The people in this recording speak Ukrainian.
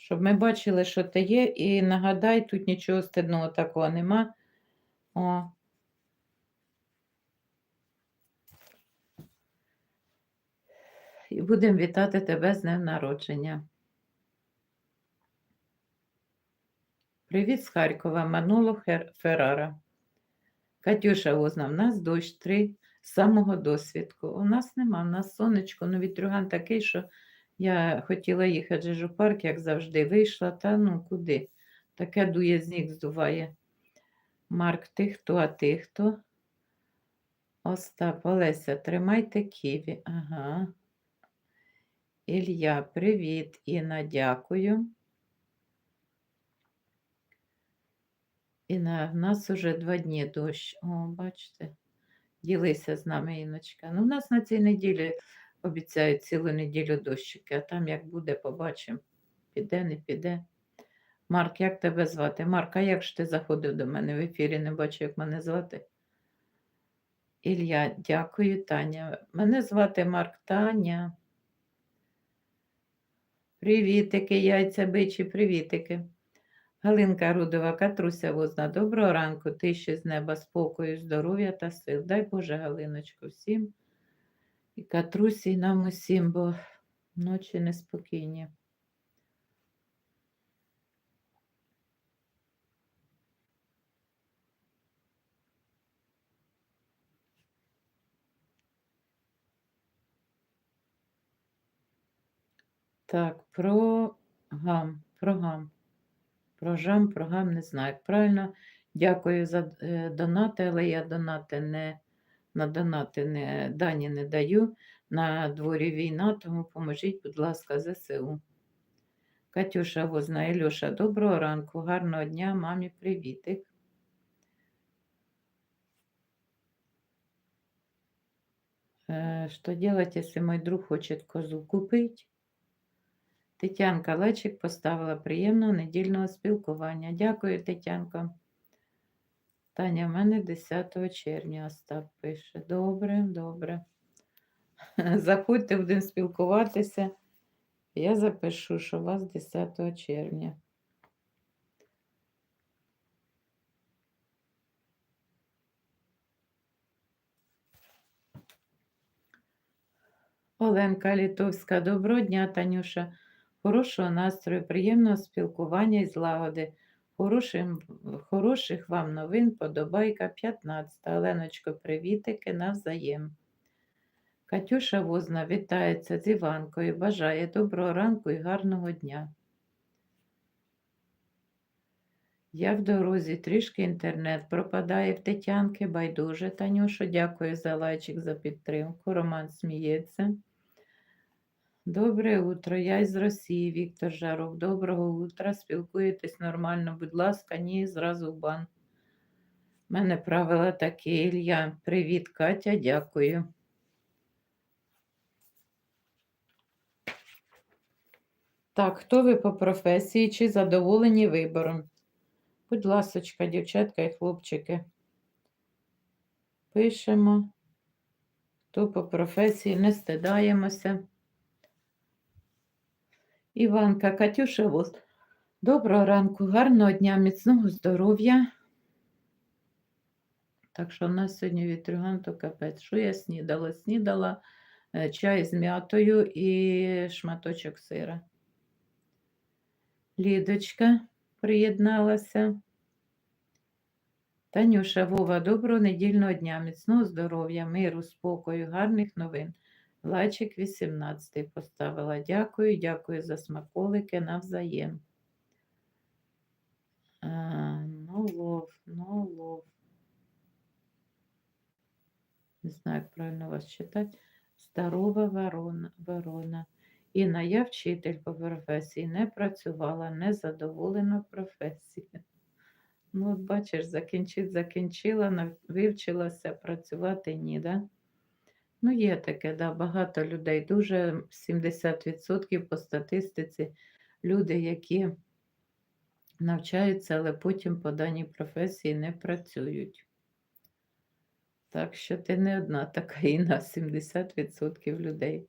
Щоб ми бачили, що ти є, і нагадай, тут нічого стидного такого нема. О. І будемо вітати тебе з днем народження. Привіт з Харкова, Мануло Феррара. Катюша Возна, в нас дощ три з самого досвідку. У нас нема, у нас сонечко, ну вітрюган такий, що я хотіла їхати ж у парк, як завжди, вийшла, та ну куди? Таке дує зніг здуває. Марк, ти хто, а ти хто? Остап, Олеся, тримайте ківі. Ага. Ілля, привіт. Інна, дякую. Інна, в нас уже два дні дощ. О, бачите, ділися з нами, Іночка. Ну, в нас на цій неділі обіцяють цілу неділю дощики, а там як буде, побачимо. Піде, не піде. Марк, як тебе звати? Марк, а як ж ти заходив до мене в ефірі? Не бачу, як мене звати. Ілля, дякую, Таня. Мене звати Марк Таня. Привітики, яйця бичі, привітики. Галинка Рудова, Катруся Возна, доброго ранку, тиші з неба, спокою, здоров'я та сил. Дай Боже, Галиночко, всім. І Катрусі, нам усім, бо ночі неспокійні. Так, про гам, про гам. Про жам, про гам не знаю. Правильно, дякую за е, донати, але я донати не на донати не, дані не даю. На дворі війна, тому поможіть, будь ласка, ЗСУ. Катюша Возна, Ілюша, доброго ранку, гарного дня, мамі привітик. Э, Что делать, если мой друг хочет козу купить? Тетянка Лечик поставила приємного недільного спілкування. Дякую, Тетянко. Таня, в мене 10 червня Остап пише. Добре, добре. Заходьте, будемо спілкуватися. Я запишу, що у вас 10 червня. Оленка Літовська, доброго дня, Танюша. Хорошого настрою, приємного спілкування і злагоди. Хорошим, хороших вам новин, подобайка 15. Оленочко, привітики навзаєм. Катюша Возна вітається з Іванкою, бажає доброго ранку і гарного дня. Я в дорозі, трішки інтернет пропадає в Тетянки, байдуже. Танюшо, дякую за лайчик, за підтримку. Роман сміється. Добре утро, я із Росії, Віктор Жаров. Доброго утра. Спілкуєтесь нормально, будь ласка, ні, зразу в бан. У мене правила такі, Ілля. Привіт, Катя, дякую. Так, хто ви по професії чи задоволені вибором? Будь ласочка, дівчатка і хлопчики. Пишемо. Хто по професії, не стидаємося. Іванка, Катюша Воз. Доброго ранку, гарного дня, міцного здоров'я. Так що в нас сьогодні вітрюган то капець. Що я снідала? Снідала е, чай з м'ятою і шматочок сира. Лідочка приєдналася. Танюша Вова, доброго недільного дня, міцного здоров'я, миру, спокою, гарних новин. Лайчик 18 поставила. Дякую, дякую за смаколики навзаєм. Ну, лов, ну, лов. Не знаю, як правильно вас читати. Здорова ворона. ворона. Інна, я вчитель по професії, не працювала, не задоволена професією. Ну, бачиш, закінчить, закінчила, вивчилася працювати ні, да? Ну, є таке, да, багато людей, дуже 70% по статистиці люди, які навчаються, але потім по даній професії не працюють. Так що ти не одна така Інна, 70% людей.